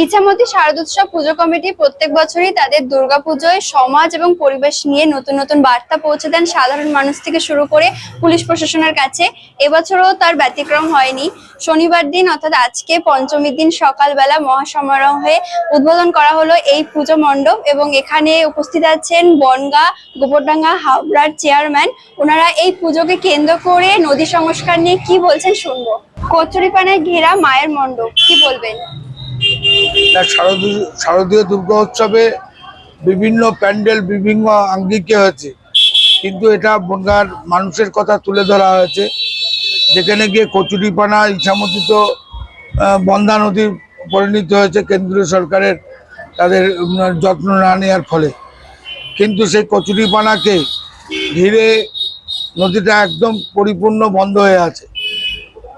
ইচ্ছামতি শারদোৎসব পুজো committee প্রত্যেক বছরই তাদের দুর্গাপুজোয় সমাজ এবং পরিবেশ নিয়ে নতুন নতুন বার্তা পৌঁছে দেন সাধারণ মানুষ থেকে শুরু করে পুলিশ প্রশাসনের কাছে। এবছরও তার ব্যতিক্রম হয়নি। শনিবার দিন, অর্থাৎ আজকে পঞ্চমীর দিন সকালবেলা মহাসমারোহে উদ্বোধন করা হলো এই পুজো মণ্ডপ এবং এখানে উপস্থিত আছেন বনগা, গোবরডাঙ্গা, হাওড়ার চেয়ারম্যান। ওনারা এই পুজোকে কেন্দ্র করে নদী সংস্কার নিয়ে কি বলছেন শুনব। কচুরিপানায় ঘেরা মায়ের মণ্ডপ, কি বলবেন? না শারদীয় শারদীয় দুর্গা উৎসবে বিভিন্ন প্যান্ডেল, বিভিন্ন আঙ্গিকে হয়েছে। কিন্তু এটা বনগার মানুষের কথা তুলে ধরা হয়েছে। যেখানে গিয়ে কচুরিপানা, ইচ্ছামতিত বন্দা নদী পরিণত হয়েছে কেন্দ্রীয় সরকারের তাদের যত্ন না নেওয়ার ফলে। কিন্তু সেই কচুরিপানাকে ঘিরে নদীটা একদম পরিপূর্ণ বন্ধ হয়ে আছে।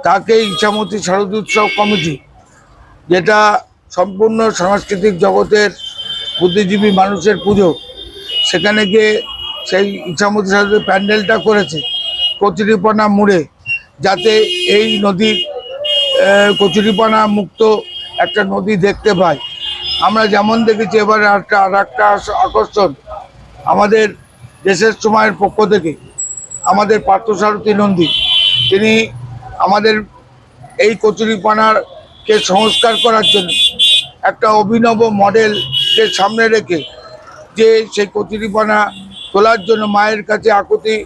তাকে ইচ্ছামতি শারদ উৎসব কমিটি, যেটা সম্পূর্ণ সাংস্কৃতিক জগতের বুদ্ধিজীবী মানুষের পুজো। সেখানে গিয়ে সেই ইচ্ছামতি সাথে প্যান্ডেলটা করেছে কচুরিপানা মুড়ে, যাতে এই নদীর কচুরিপানা মুক্ত একটা নদী দেখতে পায়। আমরা যেমন দেখেছি এবারে একটা আর একটা আকর্ষণ আমাদের দেশের সময়ের পক্ষ থেকে। আমাদের পার্থসারথী নন্দী, তিনি আমাদের এই কচুরিপানাকে সংস্কার করার জন্য একটা অভিনব মডেলকে সামনে রেখে যে সেই কচুরিপানা তোলার জন্য মায়ের কাছে আকুতি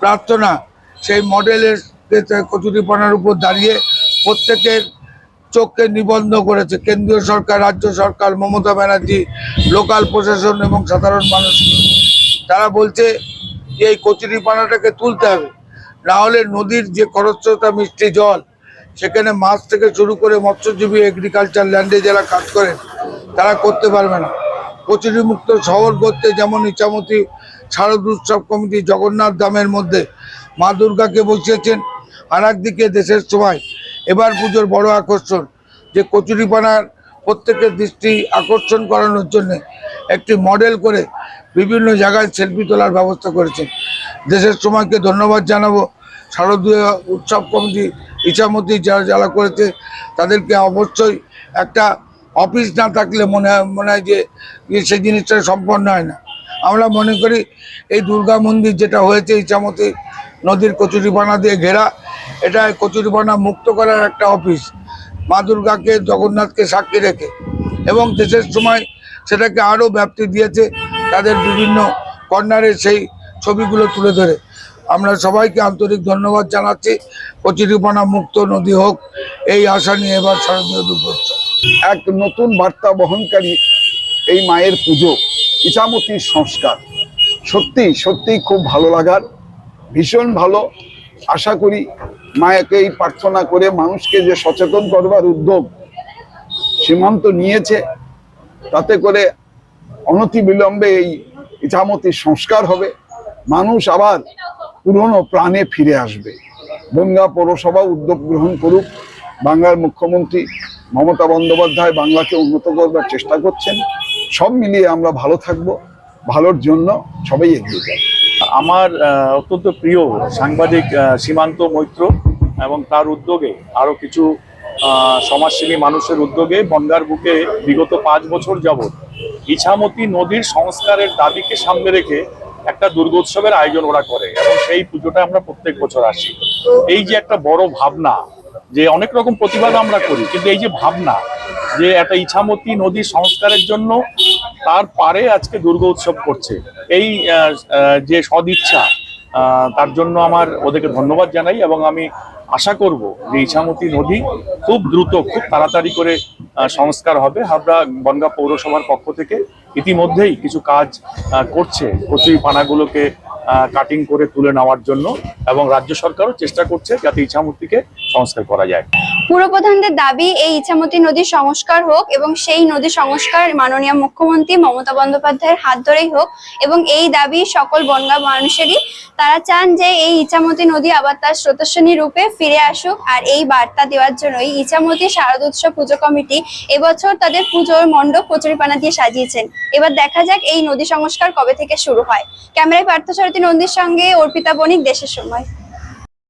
প্রার্থনা, সেই মডেলের কচুরিপানার উপর দাঁড়িয়ে প্রত্যেকের চোখকে নিবন্ধ করেছে। কেন্দ্রীয় সরকার, রাজ্য সরকার, মমতা ব্যানার্জি, লোকাল প্রশাসন এবং সাধারণ মানুষ। তারা বলছে যে এই কচুরিপানাটাকে তুলতে হবে। না হলে নদীর যে খরস্রোতা, মিষ্টি জল সেখানে মাছ থেকে শুরু করে মৎস্যজীবী এগ্রিকালচার ল্যান্ডে যারা কাজ করেন তারা করতে পারবে না। কচুরি মুক্ত শহর করতে যেমন ইচ্ছামতি শারদ উৎসব কমিটি জগন্নাথ ধামের মধ্যে মা দুর্গাকে বসিয়েছেন আর একদিকে দেশের সময় এবার পুজোর বড় আকর্ষণ, যে কচুরিপানার প্রত্যেকের দৃষ্টি আকর্ষণ করানোর জন্য একটি মডেল করে বিভিন্ন জায়গায় সেলফি তোলার ব্যবস্থা করেছেন। দেশের সময়কে ধন্যবাদ জানাব। শারদীয় উৎসব কমিটি ইচ্ছামতি যারা যারা করেছে, তাদেরকে অবশ্যই একটা অফিস না থাকলে মনে হয় মনে হয় যে যে সেই জিনিসটা সম্পন্ন হয় না। আমরা মনে করি এই দুর্গা মন্দির যেটা হয়েছে ইচ্ছামতি নদীর কচুরিপানা দিয়ে ঘেরা, এটা কচুরিপানা মুক্ত করার একটা অফিস। মা দুর্গাকে, জগন্নাথকে সাক্ষী রেখে এবং দেশের সময় সেটাকে আরও ব্যাপ্তি দিয়েছে তাদের বিভিন্ন কর্নারে সেই ছবিগুলো তুলে ধরে। আমরা সবাইকে আন্তরিক ধন্যবাদ জানাচ্ছি। কচুরিপানা মুক্ত নদী হোক, এই আশা নিয়ে এবার শারদীয় দুর্গোৎসব। এক নতুন বার্তা বহনকারী এই মায়ের পুজো ইচামতির সংস্কার। সত্যি সত্যি খুব ভালো লাগার, ভীষণ ভালো। আশা করি মায়াকে এই প্রার্থনা করে মানুষকে যে সচেতন করবার উদ্যোগ সীমান্ত নিয়েছে, তাতে করে অনতি বিলম্বে এই ইচামতির সংস্কার হবে। মানুষ আবার পুরনো প্রাণে ফিরে আসবে। বনগা পৌরসভা উদ্যোগ গ্রহণ করুক, বাংলার মুখ্যমন্ত্রী মমতা বন্দ্যোপাধ্যায় বাংলাকে উন্নত করবার চেষ্টা করছেন, সব মিলিয়ে আমরা ভালো থাকব, ভালোর জন্য সবাই এগিয়ে যাবে। আমার অত্যন্ত প্রিয় সাংবাদিক সীমান্ত মৈত্র এবং তার উদ্যোগে আরও কিছু সমাজসেবী মানুষের উদ্যোগে বনগার বুকে বিগত পাঁচ বছর যাবৎ ইছামতি নদীর সংস্কারের দাবিকে সামনে রেখে একটা দুর্গোৎসবের আয়োজন ওরা করে এবং সেই পুজোটা আমরা প্রত্যেক বছর আসি। এই যে একটা বড় ভাবনা যে অনেক রকম প্রতিবাদ আমরা করি, কিন্তু এই যে ভাবনা যে একটা ইছামতি নদীর সংস্কারের জন্য তার পারে আজকে দুর্গা উৎসব করছে, এই যে সদিচ্ছা তার জন্য আমার ওদেরকে ধন্যবাদ জানাই এবং আমি আশা করব যে ইছামতি নদী খুব দ্রুত, খুব তাড়াতাড়ি করে সংস্কার হবে। হাবড়া বনগা পৌরসভার পক্ষ থেকে ইতিমধ্যেই কিছু কাজ করছে। কচুরি পানাগুলোকে কাটিং করে তুলে নেওয়ার জন্য এবং রাজ্য সরকারও চেষ্টা করছে যাতে ইছামূর্তিকে সংস্কার করা যায়। পুরপ্রধানদের দাবি, এই ইচ্ছামতি নদীর সংস্কার হোক এবং সেই নদী সংস্কার মাননীয় মুখ্যমন্ত্রী মমতা বন্দ্যোপাধ্যায়ের হাত ধরেই হোক এবং এই দাবি সকল বনগা মানুষেরই। তারা চান যে এই ইচ্ছামতি নদী আবার তার স্রোতস্বিনী রূপে ফিরে আসুক আর এই বার্তা দেওয়ার জন্যই ইচ্ছামতি শারদ উৎসব পুজো কমিটি এবছর তাদের পুজোর মণ্ডপ কচুরিপানা দিয়ে সাজিয়েছেন। এবার দেখা যাক এই নদী সংস্কার কবে থেকে শুরু হয়। ক্যামেরায় পার্থসারথী নন্দীর সঙ্গে অর্পিতা বণিক, দেশের সময়।